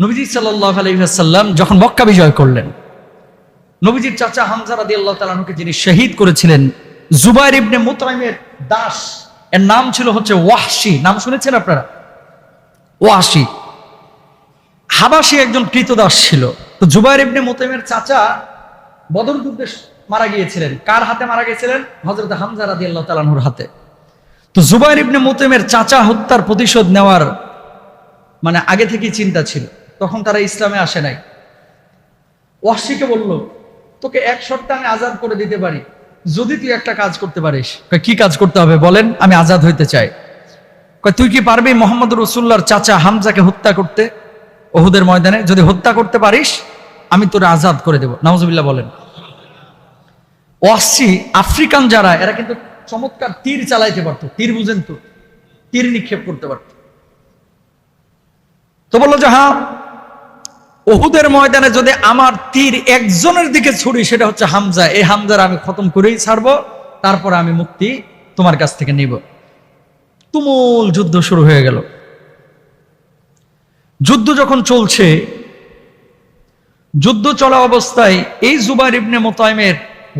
নবীজি সাল্লাহ আলহিহাসাল্লাম যখন মক্কা বিজয় করলেন, নবীজির চাচা হামজা রাদি আল্লাহ তালানুকে যিনি শহীদ করেছিলেন, জুবাইর ইবনে মুতাইমের দাস, এর নাম ছিল হচ্ছে ওয়াহশি। নাম শুনেছেন আপনারা? ওয়াহশি। হাবাসি একজন কৃতদাস ছিল। তো জুবাইর ইবনে মুতাইমের চাচা বদর যুদ্ধে মারা গিয়েছিলেন। কার হাতে মারা গিয়েছিলেন? হজরত হামজা রাদি আল্লাহ তালানুর হাতে। তো জুবাইর ইবনে মুতাইমের চাচা হত্যার প্রতিশোধ নেওয়ার মানে আগে থেকেই চিন্তা ছিল। তখন তারা ইসলামে আসে নাই। ওয়াসিকে বলল, তোকে এক শর্তে আমি আজাদ করে দিতে পারি। যদি তুই একটা কাজ করতে পারিস। কি কাজ করতে হবে বলেন? আমি আজাদ হইতে চাই। তুই কি পারবি মোহাম্মদ রসুল্লার চাচা হামজাকে হত্যা করতে ওহুদের ময়দানে? যদি হত্যা করতে পারিস, আমি তোরে আজাদ করে দেব। নওয়াজবিল্লাহ বলেন। ওয়াসি, আফ্রিকান যারা, এরা কিন্তু চমৎকার তীর চালাইতে পারতো। তীর বুঝেন তো? তীর নিক্ষেপ করতে পারতো। তো বলল যে হ্যাঁ ওহুদের ময়দানে যদি আমার তীর একজনের দিকে ছুরি, সেটা হচ্ছে হামজা। এই হামজার আমি খতম করেই ছাড়বো, তারপর আমি মুক্তি তোমার কাছ থেকে নিব। তুমুল যুদ্ধ শুরু হয়ে গেল। যুদ্ধ যখন চলছে, যুদ্ধ চলা অবস্থায় এই জুবাইর ইবনে মোতায়েমের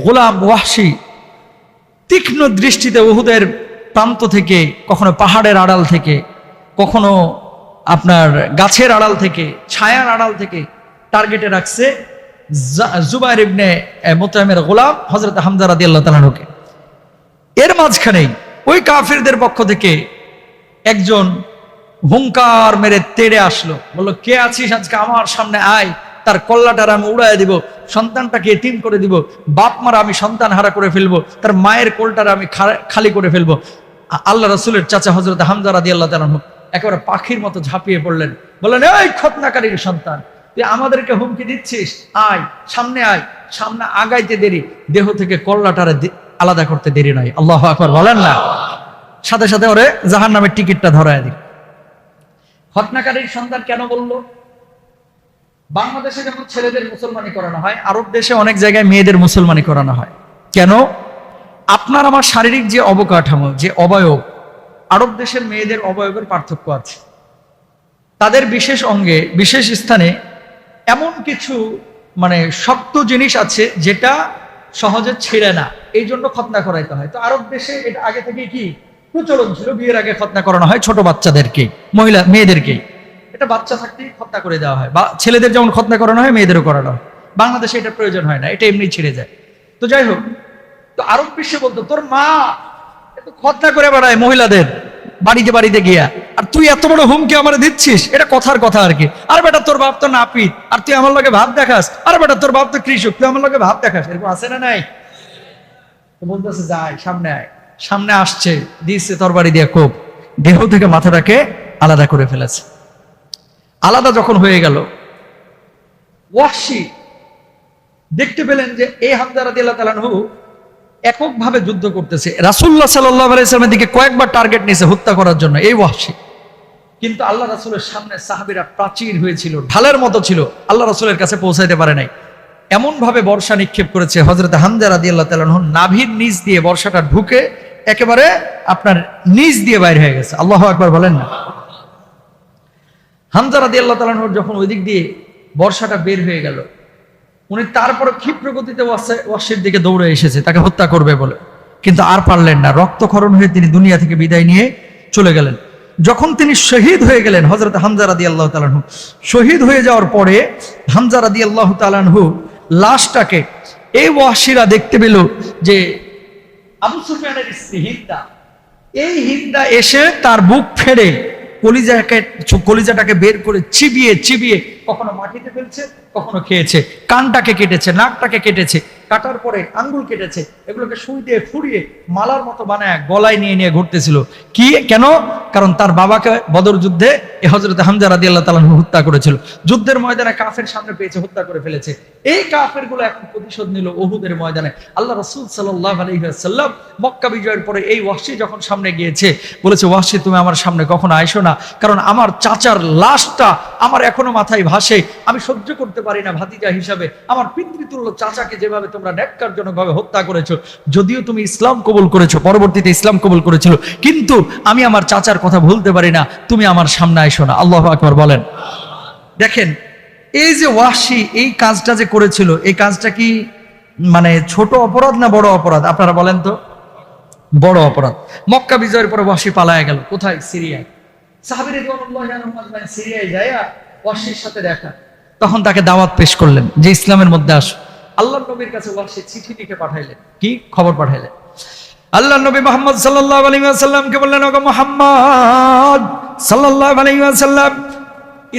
গোলাম ওয়াহশি তীক্ষ্ণ দৃষ্টিতে উহুদের প্রান্ত থেকে, কখনো পাহাড়ের আড়াল থেকে, কখনো আপনার গাছের আড়াল থেকে, ছায়ার আড়াল থেকে টার্গেটে রাখছে জুবাইর ইবনে মোতায়েমের গোলাম হজরত হামজা রাদি আল্লাহ তালানুকে এর মাঝখানেই ওই কাফিরদের পক্ষ থেকে একজন হুঙ্কার মেরে তেড়ে আসলো। বলল, কে আছিস আজকে আমার সামনে? আয়, তার কল্লাটার আমি উড়াই দিব, সন্তানটাকে এতিম করে দিব বাপ মারা আমি সন্তান হারা করে ফেলব, তার মায়ের কোলটার আমি খালি করে ফেলব। আল্লাহ রসুলের চাচা হজরত হামজা রাদি আল্লাহ তালানহু একেবারে পাখির মতো ঝাঁপিয়ে পড়লেন। বললেন, এই খতনাকারীর সন্তান, তুই আমাদেরকে হুমকি দিচ্ছিস? আয়, সামনে আয়, সামনে আগাইতে দেরি। দেহ থেকে কল্লাটারে আলাদা করতে দেরি নয় আল্লাহ আকবর, বলেন না? সাথে সাথে ওরে জাহান নামের টিকিটটা ধরায় দিল। খতনাকারীর সন্তান কেন বলল? বাংলাদেশে যেমন ছেলেদের মুসলমানি করানো হয়, আরব দেশে অনেক জায়গায় মেয়েদের মুসলমানি করানো হয়। কেন? আপনার আমার শারীরিক যে অবকাঠামো, যে অবয়ব আরব দেশের মেয়েদের অবয়বের পার্থক্য আছে। তাদের বিশেষ অঙ্গে, বিশেষ স্থানে এমন কিছু মানে শক্ত জিনিস আছে যেটা সহজে ছেড়ে না। এই জন্য খতনা করাইতে হয়। তো আরব দেশে এটা আগে থেকে কি? প্রচলন ছিল। বিয়ের আগে খতনা করানো হয় ছোট বাচ্চাদেরকে, মহিলা মেয়েদেরকেই এটা বাচ্চা থাকতেই খতনা করে দেওয়া হয়। বা ছেলেদের যেমন খতনা করানো হয়, মেয়েদেরও করানো হয়। বাংলাদেশে এটা প্রয়োজন হয় না। এটা এমনি ছেড়ে যায়। তো যাই হোক, তো আরব বিশ্বে বলতো, তোর মা খতনা করে বেড়ায় মহিলাদের, বাড়িতে বাড়িতে গিয়া। আর তুই এত বড় হুমকি আমার দিচ্ছিস? এটা কথার কথা আর কি। আর বেটা, তোর বাপ তো নাপিত। আর তুই আমার লগে ভাব দেখাস। আর বেটা, তোর বাপ তো কৃষক। তুই আমার লগে ভাব দেখাস। এরকম আছে না নাই? বলতেছে, যাই, সামনে আয়। সামনে আসছে দিচ্ছে তরবারি দিয়ে কোপ। দেহ থেকে মাথাটাকে আলাদা করে ফেলেছে। আলাদা যখন হয়ে গেল ওয়াসি দেখতে পেলেন যে এই হামদা রাদিয়াল্লাহু তাআলাহু এককভাবে যুদ্ধ করতেছে। রাসূলুল্লাহ সাল্লাল্লাহু আলাইহি সাল্লামের দিকে কয়েকবার টার্গেট নিয়েছে হত্যা করার জন্য, এই ওয়াসি কিন্তু আল্লাহ রাসূলের সামনে সাহাবীরা প্রাচীর হয়েছিল, ঢালের মতো ছিল, আল্লাহ রাসূলের কাছে পৌঁছাইতে পারে নাই। এমন ভাবে বর্ষা নিক্ষেপ করেছে হযরত হামজা রাদিয়াল্লাহু তাআলাহু নাভির নিচ দিয়ে বর্ষাটা ঢুকে একেবারে আপনার নিচ দিয়ে বাইরে হয়ে গেছে। আল্লাহ একবার বলেন না। হামজা রাদি আল্লাহ তালানোর যখন ওই দিক দিয়ে বর্ষাটা বের হয়ে গেল উনি তারপরে ক্ষিপ্র গতিতে ওয়াসে- ওয়াসির দিকে দৌড়ে এসেছে, তাকে হত্যা করবে বলে। কিন্তু আর পারলেন না, রক্তক্ষরণ হয়ে তিনি দুনিয়া থেকে বিদায় নিয়ে চলে গেলেন। যখন তিনি শহীদ হয়ে গেলেন হজরত হামজা রাদি আল্লাহ তালানহু শহীদ হয়ে যাওয়ার পরে হামজা রাদি আল্লাহ তালানহু লাশটাকে এই ওয়াসিরা দেখতে পেল যে আবু সুফিয়ানের স্ত্রী হিন্দা। এই হিন্দা এসে তার বুক ফেড়ে কলিজাকে, কলিজাটাকে বের করে চিবিয়ে চিবিয়ে কখনো মাটিতে ফেলছে, কখনো খেয়েছে। কানটাকে কেটেছে, নাকটাকে কেটেছে, কাটার পরে আঙ্গুল কেটেছে, এগুলোকে সুই দিয়ে ফুরিয়ে মালার মতো বানায় গলায় নিয়ে নিয়ে ঘুরতেছিল। কি? কেন? কারণ তার বাবাকে বদর যুদ্ধে এ হজরত হামজা রাদি আল্লাহ তালা হত্যা করেছিল। যুদ্ধের ময়দানে কাফের সামনে পেয়েছে, হত্যা করে ফেলেছে। এই কাফেরগুলো এখন প্রতিশোধ নিল ওহুদের ময়দানে। আল্লাহ রসুল সাল্লাহ আলহিহাসাল্লাম মক্কা বিজয়ের পরে এই ওয়াসি যখন সামনে গিয়েছে, বলেছে ওয়াসি তুমি আমার সামনে কখনো আইসো না, কারণ আমার চাচার লাশটা আমার এখনও মাথায় ভাসে, আমি সহ্য করতে পারি না ভাতিজা হিসাবে। আমার পিতৃতুল্য চাচাকে যেভাবে তোমরা ন্যাক্কারজনক ভাবে হত্যা করেছ, যদিও তুমি ইসলাম কবুল করেছ, পরবর্তীতে ইসলাম কবুল করেছিল, কিন্তু আমি আমার চাচার কথা ভুলতে পারি না, তুমি আমার সামনে আইসো না। আল্লাহ আকবর বলেন। দেখেন এই যে ওয়াসি, এই কাজটা যে করেছিল, এই কাজটা কি মানে ছোট অপরাধ না বড় অপরাধ? আপনারা বলেন তো। বড় অপরাধ। মক্কা বিজয়ের পরে ওয়াসি পালায় গেল। কোথায়? সিরিয়ায়। সিরিয়ায় যায় ওয়াসির সাথে দেখা। তখন তাকে দাওয়াত পেশ করলেন, যে ইসলামের মধ্যে আস। আল্লাহ নবীর কাছে ওয়াসি চিঠি লিখে পাঠাইলেন। কি? খবর পাঠাইলেন। আল্লাহ নবী মোহাম্মদ সাল্লাহ আলী আসাল্লামকে বললেন, ওগো মোহাম্মদ সাল্লাহ আলী আসাল্লাম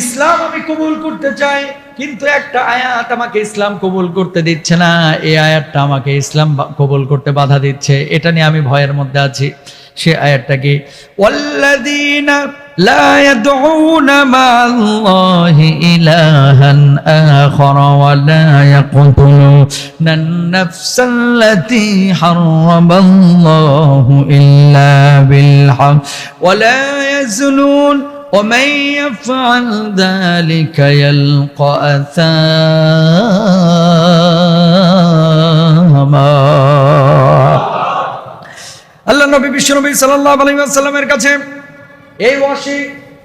ইসলাম আমি কবুল করতে চাই, কিন্তু একটা আয়াত আমাকে ইসলাম কবুল করতে দিচ্ছে না। এই আয়াতটা আমাকে ইসলাম কবুল করতে বাধা দিচ্ছে। এটা নিয়ে আমি ভয়ের মধ্যে আছি। সে আয়াতটা কি? ওয়াল্লাযীনা লা ইয়াদউনা মা'আল্লাহি ইলাহান আখার ওয়া লা ইয়াকতুলুনা আন-নাফসাল্লাতী হারামাল্লাহু ইল্লা বিল হক ওয়া লা ইয়াজনুন ومن يفعل ذلك يلقى أثاما আল্লাহ নবী বিশ্ব নবী সাল্লাল্লাহু আলাইহি ওয়াসাল্লামের কাছে এই ওয়াসি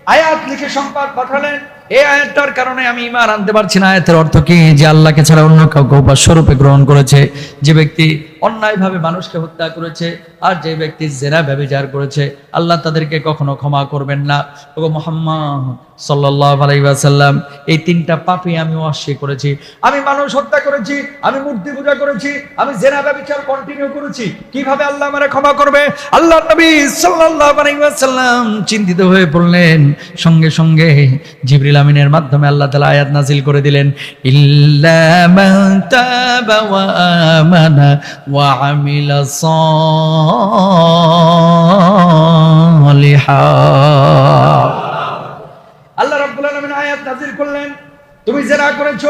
আয়াত লিখে সংবাদ পাঠালেন এই আয়াতটার কারণে আমি ইমান আনতে পারছি না আয়াতের অর্থ কি যে আল্লাহকে ছাড়া অন্য কাউকে উপাস্য রূপে গ্রহণ করেছে যে ব্যক্তি অন্যায়ভাবে মানুষকে হত্যা করেছে, আর যে ব্যক্তি জেনা ব্যভিচার করেছে, আল্লাহ তাদেরকে কখনো ক্ষমা করবেন না। ওগো মোহাম্মদ আলাইহি এই তিনটা পাপই আমি অস্বীকার করেছি। আমি মানুষ হত্যা করেছি, আমি মূর্তি পূজা করেছি, আমি জেনা ব্যভিচার কন্টিনিউ করেছি। কীভাবে আল্লাহ আমারে ক্ষমা করবে? আল্লাহ নবী আলাইহি চিন্তিত হয়ে পড়লেন। সঙ্গে সঙ্গে জিবরিল আমিনের মাধ্যমে আল্লাহ তালা আয়াত নাজিল করে দিলেন, ইল্লা মান صالحا. আল্লাহ রাব্বুল আলামিন আয়াত নাযিল করলেন। তুমি যারা করেছ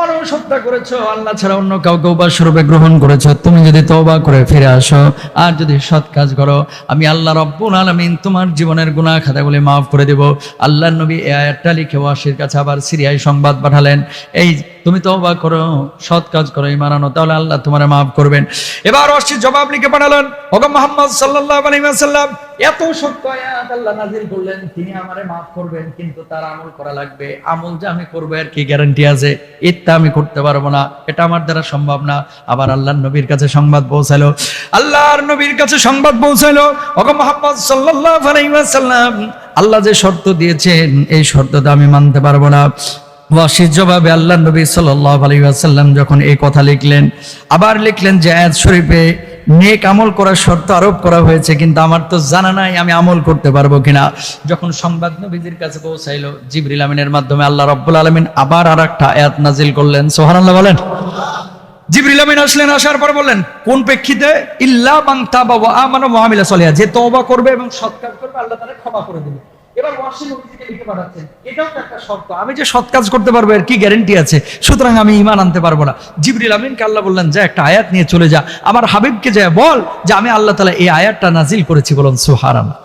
মানুষ হত্যা করেছ, আল্লাহ ছাড়া অন্য কাউকে উপাস্য রূপে গ্রহণ করেছ। তুমি যদি তওবা করে ফিরে আসো, আর যদি সৎ কাজ করো, আমি আল্লাহ রাব্বুল আলামিন তোমার জীবনের গুনাহ খাতাগুলি maaf করে দেব। আল্লাহর নবী এই আয়াতটা লিখে ওয়াসির কাছে আবার সিরিয়ায় সংবাদ পাঠালেন। এই তুমি তওবা করো, সৎ কাজ করো ঈমান আনো তাহলে আল্লাহ তোমারে maaf করবেন। এবার ওয়াসি জবাব লিখে পাঠালেন, ওগো মুহাম্মদ সাল্লাল্লাহু আলাইহি ওয়াসাল্লাম এত সত্য আয়াত আল্লাহ নাজিল করলেন, তিনি আমারে maaf করবেন, কিন্তু তার আমল করা লাগবে। আমল যে আমি করব আর কি গ্যারান্টি আছে? এটা আমি করতে পারব না। এটা আমার দ্বারা সম্ভব না। আবার আল্লাহর নবীর কাছে সংবাদ পৌঁছালো। আল্লাহর নবীর কাছে সংবাদ পৌঁছালো। ওগো মোহাম্মদ সাল্লাল্লাহু আলাইহি ওয়াসাল্লাম, আল্লাহ যে শর্ত দিয়েছেন, এই শর্তটা আমি মানতে পারব না। ওয়াসির আল্লাহ নবী সাল্লাল্লাহু আলাইহি ওয়াসাল্লাম যখন এই কথা লিখলেন, আবার লিখলেন যে আয়াত শরীফে নেক আমল করার শর্ত আরোপ করা হয়েছে, কিন্তু আমার তো জানা নাই আমি আমল করতে পারব কিনা। যখন সংবাদ নবীজির কাছে পৌঁছাইলো, জিবরিল আমিনের মাধ্যমে আল্লাহ রাব্বুল আলামিন আবার আর একটা আয়াত নাজিল করলেন। সুবহানাল্লাহ বলেন। জিবরিল আমিন আসলেন, আসার পর বললেন, কোন প্রেক্ষিতে? ইল্লা তাবা ওয়া আমানা ওয়া আমিলা সলিহা। যে তওবা করবে এবং সৎ কাজ করবে, আল্লাহ তাআলা ক্ষমা করে দেবে এবার ওয়াসি নবীজিকে লিখে পাঠাচ্ছেন। এটাও তো একটা শর্ত। আমি যে সৎ কাজ করতে পারব, এর কি গ্যারান্টি আছে? সুতরাং আমি ঈমান আনতে পারব না। জিবরিল আমিনকে আল্লাহ বললেন, যে একটা আয়াত নিয়ে চলে যা। আমার হাবিবকে যায় বল যে আমি আল্লাহ তাআলা এই আয়াতটা নাজিল করেছি। বলুন, সুবহানাল্লাহ।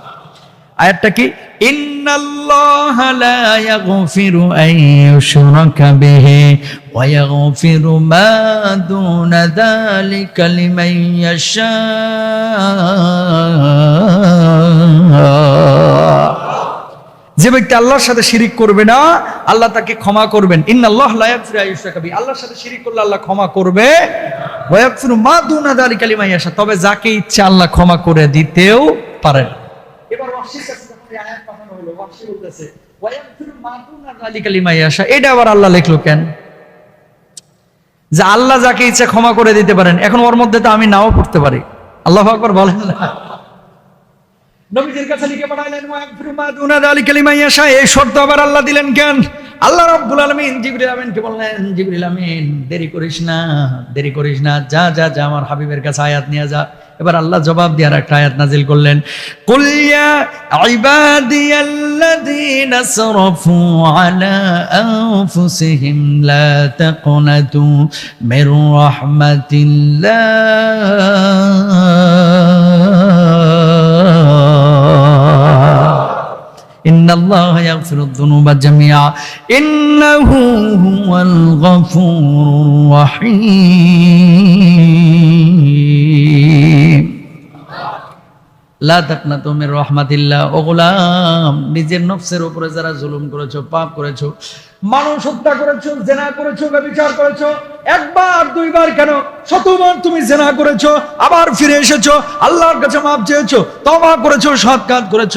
আয়াতটা কি? ইন্নাল্লাহ লা ইয়াগফিরু আন ইউশরাকা বিহি ওয়া ইয়াগফিরু মা দুনা যালিকা লিমান ইয়াশা। যে ব্যক্তি আল্লাহর সাথে শিরিক করবে না, আল্লাহ তাকে ক্ষমা করবেন। ইন্নাল্লাহ লা ইয়াগফিরু আন আল্লাহর সাথে শিরিক করলে আল্লাহ ক্ষমা করবে। মা দুনা যালিকা লিমান ইয়াশা। তবে যাকে ইচ্ছা আল্লাহ ক্ষমা করে দিতেও পারেন এবার এটা আবার আল্লাহ লিখলো কেন? যে আল্লাহ যাকে ইচ্ছা ক্ষমা করে দিতে পারেন। এখন ওর মধ্যে তো আমি নাও পড়তে পারি। আল্লাহ আকবার বলেন না। নবীজির কাছে লিখে ইয়াশা এই শর্ত আবার আল্লাহ দিলেন কেন? আল্লাহ রাব্বুল আলামিন জিবরিল আমিনকে বললেন, জিবরিল আমিন, দেরি করিস না, দেরি করিস না, যা যা যা, আমার হাবিবের কাছে আয়াত নিয়ে যা। এবার আল্লাহ জবাব দিয়ে আর একটা আয়াত নাজিল করলেন, কুল ইয়া ইবাদিয়াল্লাযীনা আসরাফু আলা আনফুসিহিম লা তাকনাতু মির রাহমাতিল্লাহ। إن الله يغفر الذنوب جميعا. إنه هو الغفور الرحيم. নিজের নফসের উপরে যারা জুলুম করেছ, পাপ করেছ, মানুষ হত্যা করেছ, জেনা করেছ ব্যভিচার করেছ, একবার, দুইবার কেন? শতবার তুমি জেনা করেছ, আবার ফিরে এসেছ, আল্লাহর কাছে মাপ চেয়েছো, তওবা করেছ সৎ কাজ করেছ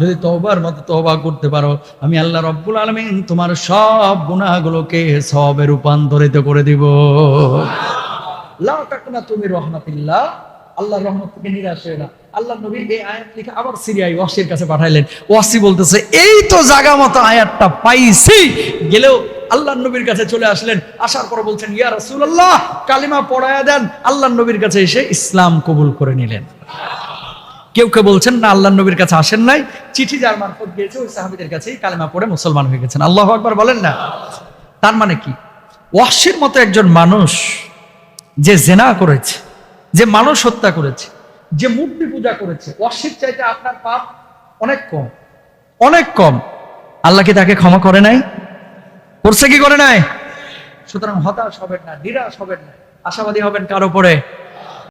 যদি তওবার মতো তওবা করতে পারো, আমি আল্লাহ রব্বুল আলামিন তোমার সব গুনাহগুলোকে সওয়াবে রূপান্তরিত করে দিব। লা তাকনা তুমি রহমাতিল্লাহ। আল্লাহ রহমত থেকে নিরাশ হয়ে না। আল্লাহ নবী এই আয়াত লিখে আবার সিরিয়াই ওয়াসির কাছে পাঠাইলেন। ওয়াসি বলতেছে, এই তো জায়গা মতো আয়াতটা পাইছি। গেলেও আল্লাহ নবীর কাছে চলে আসলেন। আসার পর বলছেন, ইয়া রাসূলুল্লাহ, কালিমা পড়ায়া দেন। আল্লাহ নবীর কাছে এসে ইসলাম কবুল করে নিলেন। কেউ কেউ বলছেন, না, আল্লাহ নবীর কাছে আসেন নাই। চিঠি যার মারফত গিয়েছে, ওই সাহাবিদের কাছেই কালিমা পড়ে মুসলমান হয়ে গেছেন। আল্লাহ আকবার বলেন না। তার মানে কি? ওয়াসির মতো একজন মানুষ যে জেনা করেছে, যে মানুষ হত্যা করেছে, যে মূর্তি পূজা করেছে, অশ্বির চাইতে আপনার পাপ অনেক কম অনেক কম। আল্লাহ কি তাকে ক্ষমা করে নাই? করছে কি করে নাই? সুতরাং হতাশ হবেন না, নিরাশ হবেন না, আশাবাদী হবেন কার উপরে।